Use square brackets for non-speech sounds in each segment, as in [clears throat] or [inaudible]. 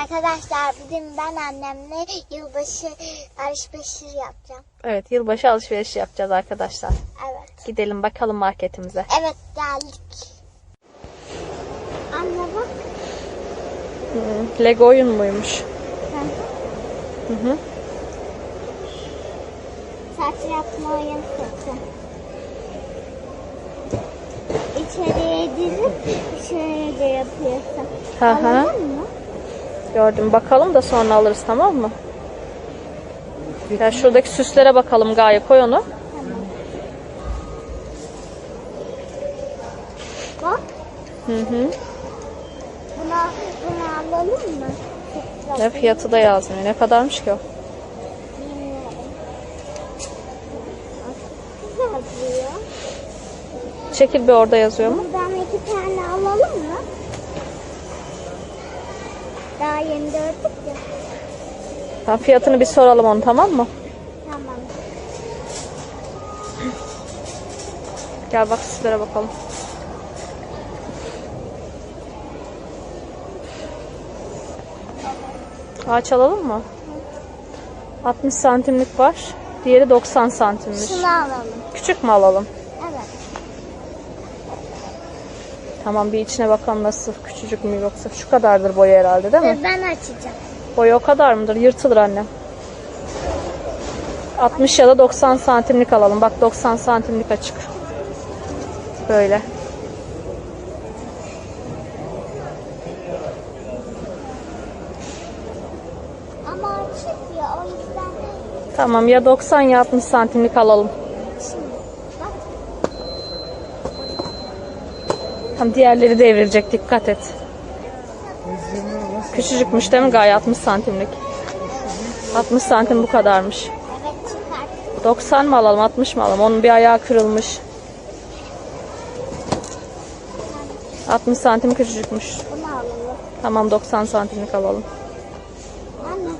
Arkadaşlar bugün ben annemle yılbaşı alışverişi yapacağım. Evet yılbaşı alışverişi yapacağız arkadaşlar. Evet. Gidelim bakalım marketimize. Evet geldik. Anne bak. Hmm, Lego oyun muymuş? Hı hı. Saç yapma oyun seti. İçeriye dizip şöyle yapıyorsun. Hı hı. Anladın mı? Gördüm. Bakalım da sonra alırız tamam mı? Ya şuradaki süslere bakalım Gaye koy onu. Bak Hı hı. buna, bunu alalım mı? Ne fiyatı da yazmıyor. Ne kadarmış ki o? Çekil bir orada yazıyor mu? Buradan iki tane alalım mı? Daha yeni gördük ya. Tamam, fiyatını bir soralım onu tamam mı? Tamam. Gel bak süslere bakalım. Ağaç alalım mı? 60 santimlik var. Diğeri 90 santimmiş. Şunu alalım. Küçük mü alalım? Evet. Tamam bir içine bakalım nasıl küçücük mü yoksa. Şu kadardır boyu herhalde değil mi? Dur ben açacağım. Boyu o kadar mıdır? Yırtılır annem. 60 ya da 90 santimlik alalım. Bak 90 santimlik açık. Böyle. Ama açık ya o yüzden Tamam ya 90 ya 60 santimlik alalım. şimdi bak Tam diğerleri devrilecek dikkat et. Küçücükmüş değil mi Gaye 60 santimlik? 60 santim bu kadarmış. evet çıkart. 90 mı alalım 60 mı alalım? Onun bir ayağı kırılmış. 60 santim küçücükmüş. Tamam 90 santimlik alalım. Anne.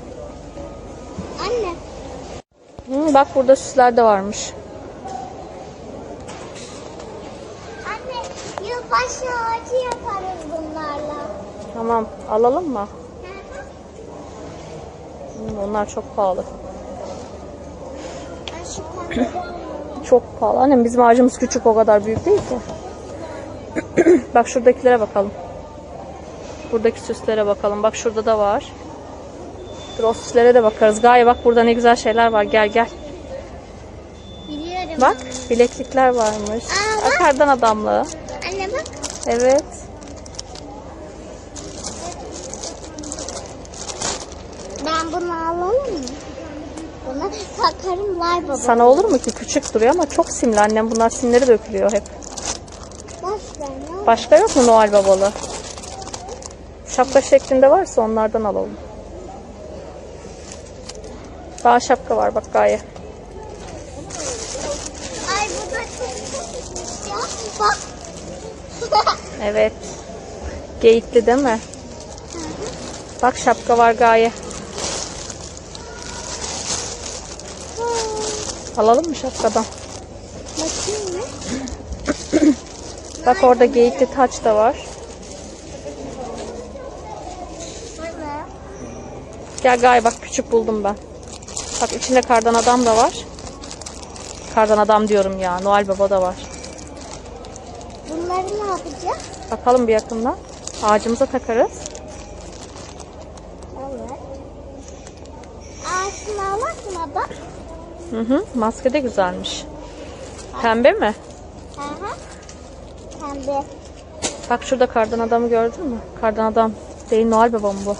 Anne. Hı, bak burada süsler de varmış. Anne yılbaşı ağacı yaparız bunlarla. Tamam alalım mı? Hı, onlar çok pahalı. Çok pahalı. Annem bizim ağacımız küçük o kadar büyük değil ki. [clears throat] bak şuradakilere bakalım. Buradaki süslere bakalım. Bak şurada da var. Dur o süslere de bakarız. Gaye bak burada ne güzel şeyler var. Gel gel. biliyorum. Bak bileklikler varmış. Aa, bak. Akardan adamlı. Evet. Ben bunu alalım mı? Bunu takarım Lay Baba. Sana olur mu ki? Küçük duruyor ama çok simli. Annem bunlar simleri dökülüyor hep. Başka ne? Başka yok mu Noel babalı? Şapka şeklinde varsa onlardan alalım. Daha şapka var bak Gaye. Ay bu da çok küçükmüş ya. Bak. Evet. Geyikli değil mi? Bak şapka var Gaye. Alalım mı şapkadan? Bakayım mı? Bak orada geyikli taç da var. Gel Gaye bak küçük buldum ben. Bak içinde kardan adam da var. Kardan adam diyorum ya. Noel Baba da var. Bunları ne yapacağız? Bakalım bir yakından. Ağacımıza takarız. Evet. Mı bak? Hı hı. Maske de güzelmiş. Pembe mi? Hı hı. Pembe. Bak şurada kardan adamı gördün mü? Kardan adam değil Noel Baba mı bu?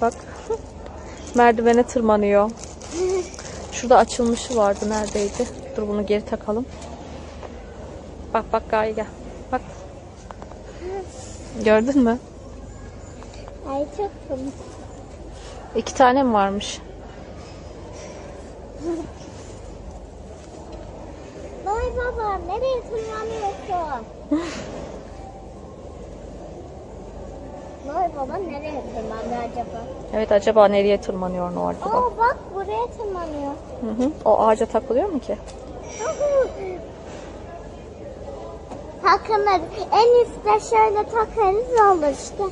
Bak. [laughs] Merdivene tırmanıyor. [laughs] Şurada açılmışı vardı. Neredeydi? Dur bunu geri takalım. Bak bak Gaye gel. Bak. Gördün mü? Ay çok komik. İki tane mi varmış? Vay baba nereye tırmanıyorsun? Vay baba nereye tırmandı acaba? Evet acaba nereye tırmanıyor Noel Baba? Aa bak buraya tırmanıyor. Hı hı. O ağaca takılıyor mu ki? Takılır. En üstte şöyle takarız olur işte.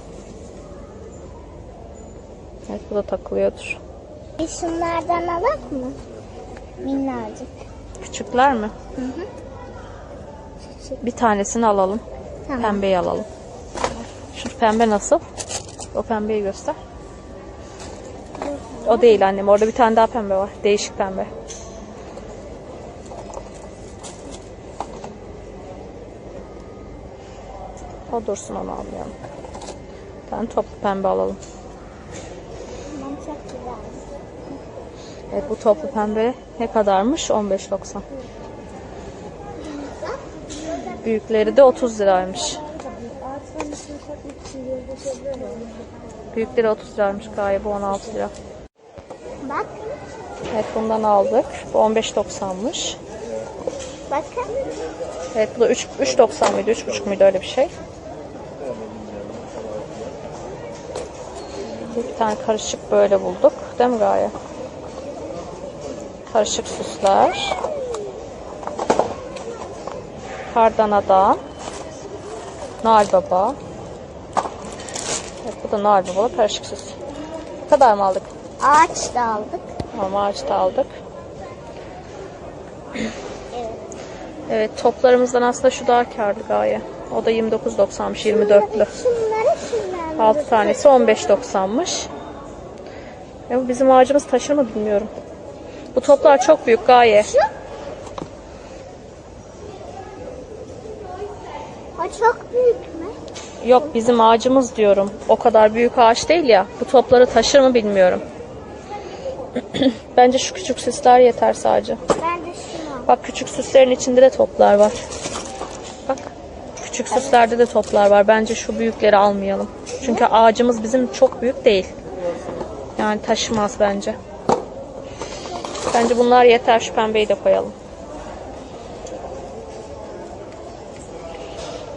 Evet bu da takılıyordur. Bir şunlardan alak mı? Minnacık. Küçükler mi? Bir tanesini alalım. Tamam. Pembeyi alalım. Şu pembe nasıl? O pembeyi göster. O değil annem. Orada bir tane daha pembe var. Değişik pembe. O dursun onu almayalım. Tane toplu pembe alalım. Tamam çok güzel. Evet bu toplu pembe ne kadarmış? 15.90. Büyükleri de 30 liraymış. Büyükleri 30 liraymış galiba 16 lira. Bak. Evet bundan aldık. Bu 15.90'mış. Bakın. Evet bu da 3 3.90 mıydı? 3.5 muydu öyle bir şey. Tane karışık böyle bulduk. Değil mi Gaye? Karışık süsler. Kardan adam. Noel Baba. Evet bu da Noel Baba karışık süs. Bu kadar mı aldık? Ağaç da aldık. Tamam ağaçta aldık. [clears throat] Evet. Evet toplarımızdan aslında şu daha karlı gaye. O da 29.90'mış 24'lü. Şunları şunları. 6 tanesi 15.90'mış. Ya bu bizim ağacımız taşır mı bilmiyorum. Bu toplar çok büyük gaye. O çok büyük mü? Yok bizim ağacımız diyorum. O kadar büyük ağaç değil ya. Bu topları taşır mı bilmiyorum. [clears throat] Bence şu küçük süsler yeter sadece. Ben de şunu al. Bak küçük süslerin içinde de toplar var. Bak küçük süslerde de toplar var. Bence şu büyükleri almayalım. Çünkü ağacımız bizim çok büyük değil. Yani taşımaz bence. Bence bunlar yeter. Şu pembeyi de koyalım.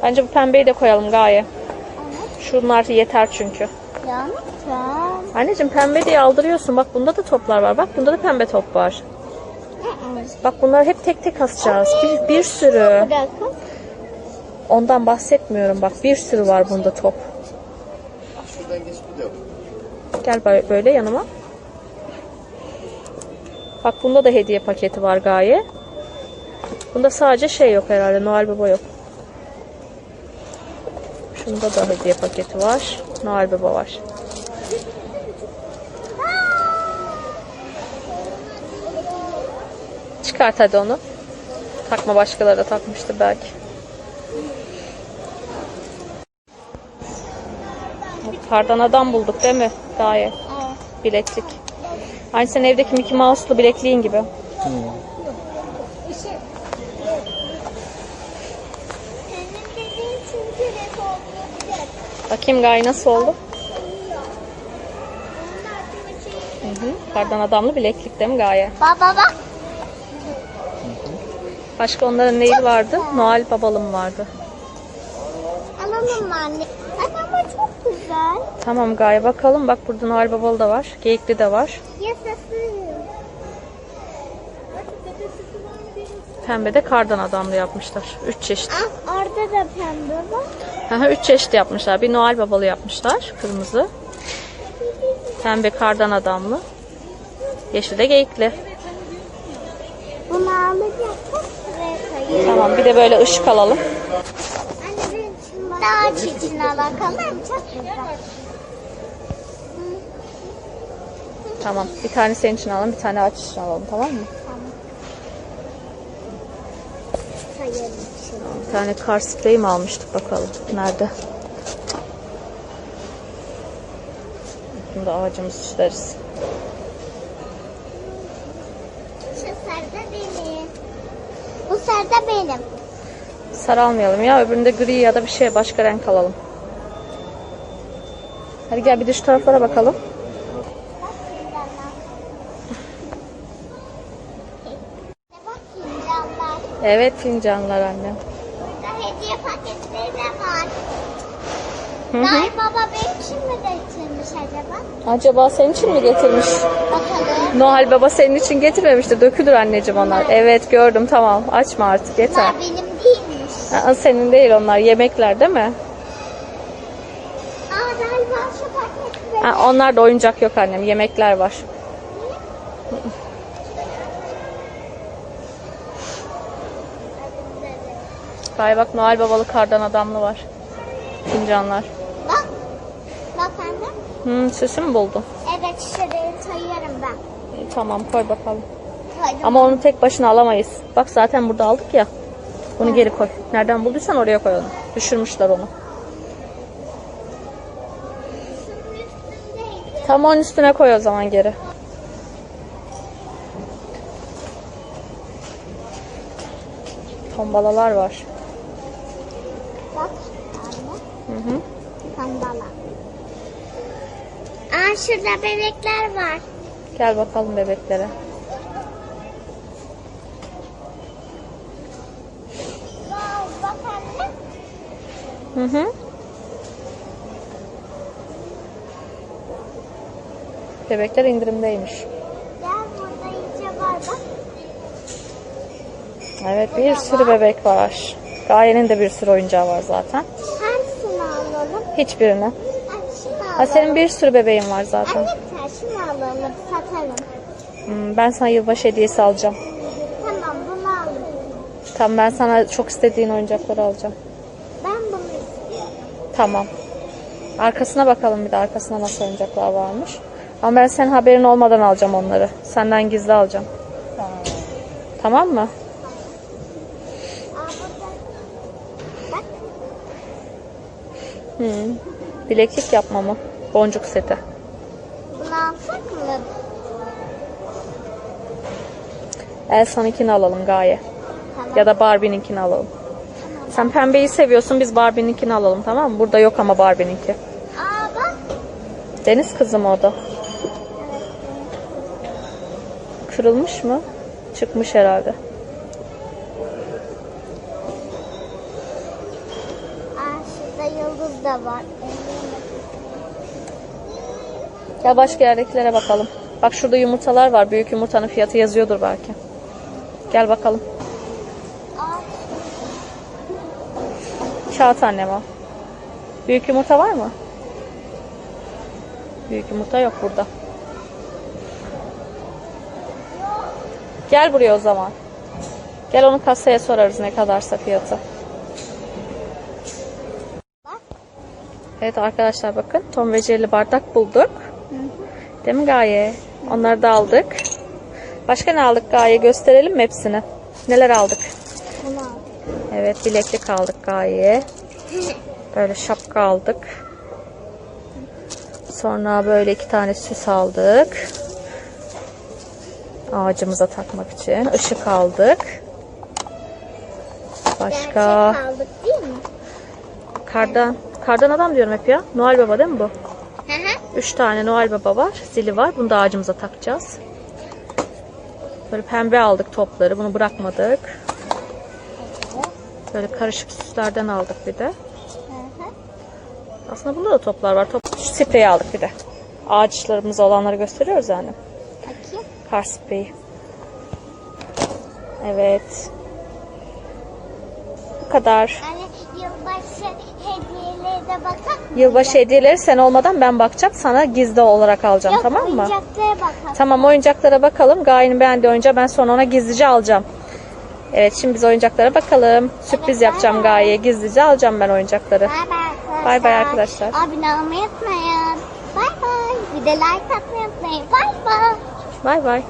Bence bu pembeyi de koyalım Gaye. Şunlar yeter çünkü. Yani tamam. Anneciğim pembe diye aldırıyorsun. Bak bunda da toplar var. Bak bunda da pembe top var. Bak bunları hep tek tek asacağız. Bir, bir sürü. Ondan bahsetmiyorum bak bir sürü var bunda top. Şuradan geç bir de. Gel böyle- yanıma. Bak bunda da hediye paketi var Gaye. Bunda sadece şey yok herhalde Noel Baba yok. Şunda da hediye paketi var. Noel Baba var. Çıkart hadi onu. Takma başkaları da takmıştır belki. Kardan adam bulduk değil mi? Gaye. Evet. Bileklik. Aynı senin evdeki Mickey Mouse'lu bilekliğin gibi. Bakayım Gaye nasıl oldu? Hı hı. Kardan adamlı bileklik değil mi Gaye? Baba bak. Başka onların neyi vardı? Noel babalım vardı. Alalım mı anne? Güzel. Tamam Gaye bakalım. Bak burada Noel babalı da var. Geyikli de var. Yasasın. Pembe de kardan adamlı yapmışlar. Üç çeşit. Ah orada da pembe var. Aha, üç çeşit yapmışlar. Bir Noel babalı yapmışlar. Kırmızı. Pembe kardan adamlı. Yeşil de geyikli. Bunu koyayım. Tamam bir de böyle ışık alalım. Daha çiçeğini bakalım. Çok güzel. Tamam. Bir tane senin için alalım. Bir tane ağaç için alalım. Tamam mı? Şimdi. Bir tane kar spreyi mi almıştık bakalım. Nerede? Bunu da ağacımızı süsleriz. Şu sarı da benim. Bu sarı da benim. Sarı almayalım ya. Öbüründe gri ya da bir şey. Başka renk alalım. Hadi gel bir de şu taraflara bakalım. Evet fincanlar annem. Burada hediye paketleri de var. Hı baba benim için mi getirmiş acaba? Acaba senin için mi getirmiş? Bakalım. Noel Baba senin için getirmemiştir. Dökülür anneciğim onlar. Evet gördüm tamam. Açma artık yeter. Bunlar benim. Aa, senin değil onlar. Yemekler değil mi? Aa galiba şu paketi de. Ha, onlar da oyuncak yok annem. Yemekler var. Bay bak Noel babalı kardan adamlı var. Fincanlar. Bak. Bak anne. Hmm, süsü mü buldun? Evet şurayı sayıyorum ben. İyi, tamam koy bakalım. Koydum. Ama onu tek başına alamayız. Bak zaten burada aldık ya. Bunu geri koy. Nereden bulduysan oraya koy onu. Düşürmüşler onu. Tam onun üstüne koy o zaman geri. Tombalalar var. Bak. Hı hı. Sandala. Aa şurada bebekler var. Gel bakalım bebeklere. Vay bak anne. Hı hı. Bebekler indirimdeymiş. Gel burada iyice var bak. Evet bir sürü bebek var. Gaye'nin de bir sürü oyuncağı var zaten. Hangisini alalım? Hiçbirini. Ay, şunu alalım. Ha, senin bir sürü bebeğin var zaten. Anne şunu alalım satalım. Hmm, ben sana yılbaşı hediyesi alacağım. Tamam bunu alalım. Tamam ben sana çok istediğin oyuncakları alacağım. Tamam. Arkasına bakalım bir de arkasında nasıl oyuncaklar varmış. Ama ben senin haberin olmadan alacağım onları. Senden gizli alacağım. Tamam mı? Burada. Bak. Hı. Bileklik yapma mı? Boncuk seti. Bunu alsak mı? Elsa'nınkini alalım Gaye. Tamam. Ya da Barbie'ninkini alalım. Sen pembeyi seviyorsun biz Barbie'ninkini alalım tamam mı? Burada yok ama Barbie'ninki. Aa bak. Deniz kızı mı o da? Kırılmış mı? Çıkmış herhalde. Aa şurada yıldız da var. Gel başka yerdekilere bakalım. Bak şurada yumurtalar var. Büyük yumurtanın fiyatı yazıyordur belki. Gel bakalım. Kağıt annem o. Büyük yumurta var mı? Büyük yumurta yok burada. Gel buraya o zaman. Gel onu kasaya sorarız ne kadarsa fiyatı. Evet arkadaşlar bakın Tom ve Jerry bardak bulduk. Değil mi Gaye? Onları da aldık. Başka ne aldık Gaye? Gösterelim mi hepsini? Neler aldık? Bunu al. Evet bileklik aldık Gaye'ye. Böyle şapka aldık. Sonra böyle iki tane süs aldık. Ağacımıza takmak için. Işık aldık. Başka Gerçek aldık değil mi? kardan kardan adam diyorum hep ya. Noel Baba değil mi bu? Hı hı. Üç tane Noel Baba var. Zili var. Bunu da ağacımıza takacağız. Böyle pembe aldık topları. Bunu bırakmadık. Böyle karışık süslerden aldık bir de. Hı hı. Aslında bunda da toplar var. Top, spreyi aldık bir de. Ağaçlarımız olanları gösteriyoruz yani. Bakayım. Kar spreyi. Evet. Bu kadar. Anne yılbaşı hediyeleri de bakak mı? Yılbaşı hediyeleri sen olmadan ben bakacağım. Sana gizli olarak alacağım Yok, tamam mı? oyuncaklara bakalım. Tamam oyuncaklara bakalım. Gaye'nin beğendiği oyuncağı ben sonra ona gizlice alacağım. Evet şimdi biz oyuncaklara bakalım. Sürpriz yapacağım. Gaye'ye. Gizlice alacağım ben oyuncakları. Bay bay arkadaşlar. Bay bay arkadaşlar. Abone olmayı unutmayın. Bay bay. Bir de like atmayı unutmayın. Bay bay. Bay bay.